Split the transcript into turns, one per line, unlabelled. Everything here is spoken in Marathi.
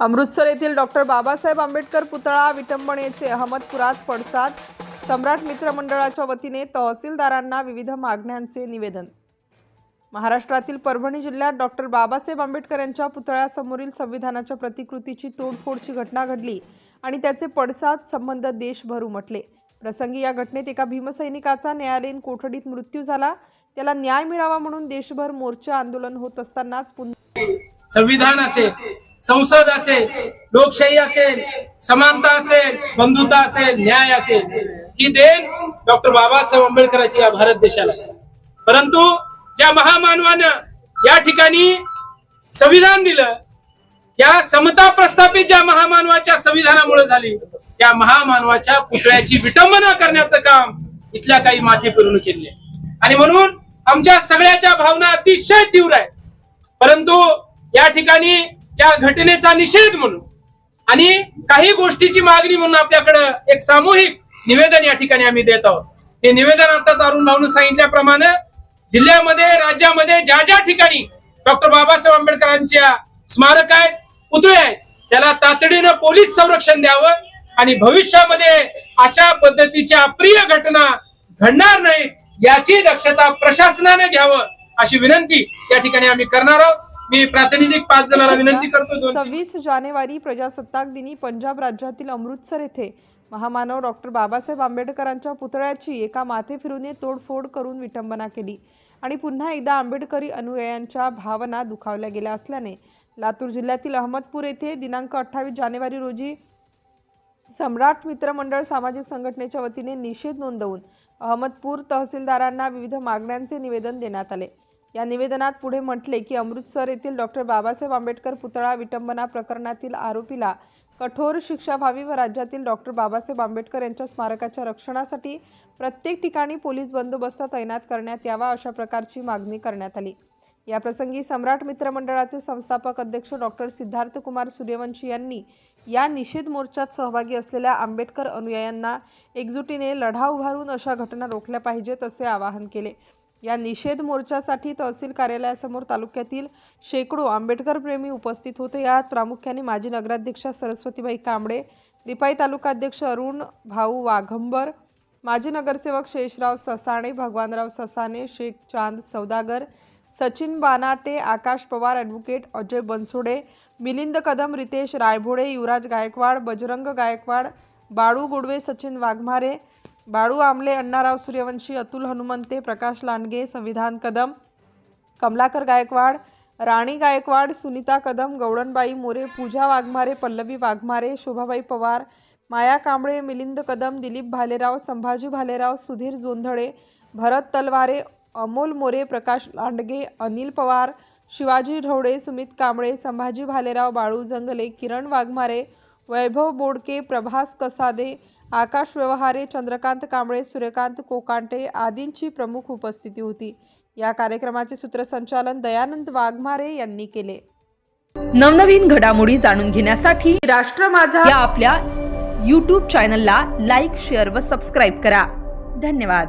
अमृतसर येथील डॉक्टर बाबासाहेब आंबेडकर पुतळा विटंबनेचे अहमदपुरात पडसाद सम्राट मित्र मंडळाच्या वतीने तहसीलदारांना विविध मागण्यांचे निवेदन. महाराष्ट्रातील परभणी जिल्ह्यात डॉक्टर बाबासाहेब आंबेडकर यांच्या पुतळ्यासमोरील संविधानाच्या प्रतिकृतीची तोडफोडची घटना घडली आणि त्याचे पडसाद संबंध देशभर उमटले प्रसंगी या घटनेत एका भीमसैनिकाचा न्यायालयीन कोठडीत मृत्यू झाला. त्याला न्याय मिळावा म्हणून देशभर मोर्चा आंदोलन होत असतानाच पुन्हा
संविधान असेल. संसद असेल लोकशाही असेल समानता असेल बंधुता असेल न्याय असेल ही देण डॉक्टर बाबासाहेब आंबेडकरांची या भारत देशाला परंतु ज्या महामानवानं या ठिकाणी संविधान दिलं या समता प्रस्थापित ज्या महामानवाच्या संविधानामुळे झाली त्या महामानवाच्या पुतळ्याची विटंबना करण्याचं काम इथल्या काही माते फिरून केले आणि म्हणून आमच्या सगळ्याच्या भावना अतिशय तीव्र आहेत. परंतु या ठिकाणी या घटनेचा निषेध म्हणून. आणि काही गोष्टीची मागणी म्हणून आपल्याकडं एक सामूहिक निवेदन या ठिकाणी आम्ही देत आहोत. हे निवेदन आताच अरुण भाऊन सांगितल्याप्रमाणे जिल्ह्यामध्ये राज्यामध्ये ज्या ज्या ठिकाणी डॉक्टर बाबासाहेब आंबेडकरांच्या स्मारक आहेत पुतळे आहेत त्याला तातडीनं पोलीस संरक्षण द्यावं आणि भविष्यामध्ये अशा पद्धतीच्या अप्रिय घटना घडणार नाही याची दक्षता प्रशासनाने घ्यावं अशी विनंती या ठिकाणी आम्ही करणार आहोत. मी प्रातिनिधिक पाच जणांना विनंती करतो
सव्वीस जानेवारी प्रजासत्ताक दिनी पंजाब राज्यातील अमृतसर येथे महामानव डॉक्टर बाबासाहेब आंबेडकरांच्या पुतळ्याची एका माथे फिरूने तोडफोड करून विटंबना केली आणि पुन्हा एकदा आंबेडकरी अनुयायांच्या भावना दुखावल्या गेल्या असल्याने लातूर जिल्ह्यातील अहमदपूर येथे दिनांक अठ्ठावीस जानेवारी रोजी सम्राट मित्रमंडळ सामाजिक संघटनेच्या वतीने निषेध नोंदवून अहमदपूर तहसीलदारांना विविध मागण्यांचे निवेदन देण्यात आले. या निवेदनात पुढे म्हटले की अमृतसर येथील डॉक्टर बाबासाहेब आंबेडकर पुतळा विटंबना प्रकरणातील आरोपीला कठोर शिक्षा व्हावी व राज्यातील डॉक्टर बाबासाहेब आंबेडकर यांच्या स्मारकाच्या रक्षणासाठी प्रत्येक ठिकाणी पोलीस बंदोबस्त तैनात करण्यात यावा अशा प्रकारची मागणी करण्यात आली. याप्रसंगी सम्राट मित्रमंडळाचे संस्थापक अध्यक्ष डॉक्टर सिद्धार्थ कुमार सूर्यवंशी यांनी या निषेध मोर्चात सहभागी असलेल्या आंबेडकर अनुयायांना एकजुटीने लढा उभारून अशा घटना रोखल्या पाहिजेत असे आवाहन केले. या निषेध मोर्चासाठी तहसील कार्यालयासमोर तालुक्यातील शेकडो आंबेडकर प्रेमी उपस्थित होते. यात प्रामुख्याने माजी नगराध्यक्षा सरस्वतीबाई कांबळे रिपाई तालुका अध्यक्ष अरुण भाऊ वाघंबर माजी नगरसेवक शेषराव ससाणे भगवानराव ससाणे शेख चांद सौदागर सचिन बानाटे आकाश पवार ॲडव्होकेट अजय बनसोडे मिलिंद कदम रितेश रायभोडे युवराज गायकवाड बजरंग गायकवाड बाळू गोडवे सचिन वाघमारे बाळू आमले अण्णाराव सूर्यवंशी अतुल हनुमंते प्रकाश लांडगे संविधान कदम कमलाकर गायकवाड राणी गायकवाड सुनीता कदम गौडणबाई मोरे पूजा वाघमारे पल्लवी वाघमारे शोभाबाई पवार माया कांबळे मिलिंद कदम दिलीप भालेराव संभाजी भालेराव सुधीर जोंधळे भरत तलवारे अमोल मोरे प्रकाश लांडगे अनिल पवार शिवाजी ढवळे सुमित कांबळे संभाजी भालेराव बाळू जंगले किरण वाघमारे वैभव बोडके प्रभास कसादे आकाश व्यवहारे चंद्रकांत कांबळे सूर्यकांत कोकांटे आदींची प्रमुख उपस्थिती होती. या कार्यक्रमाचे सूत्रसंचालन दयानंद वाघमारे यांनी केले.
नवनवीन घडामोडी जाणून घेण्यासाठी राष्ट्र माझा या आपल्या यूट्यूब चॅनलला लाईक शेअर व सबस्क्राईब करा. धन्यवाद.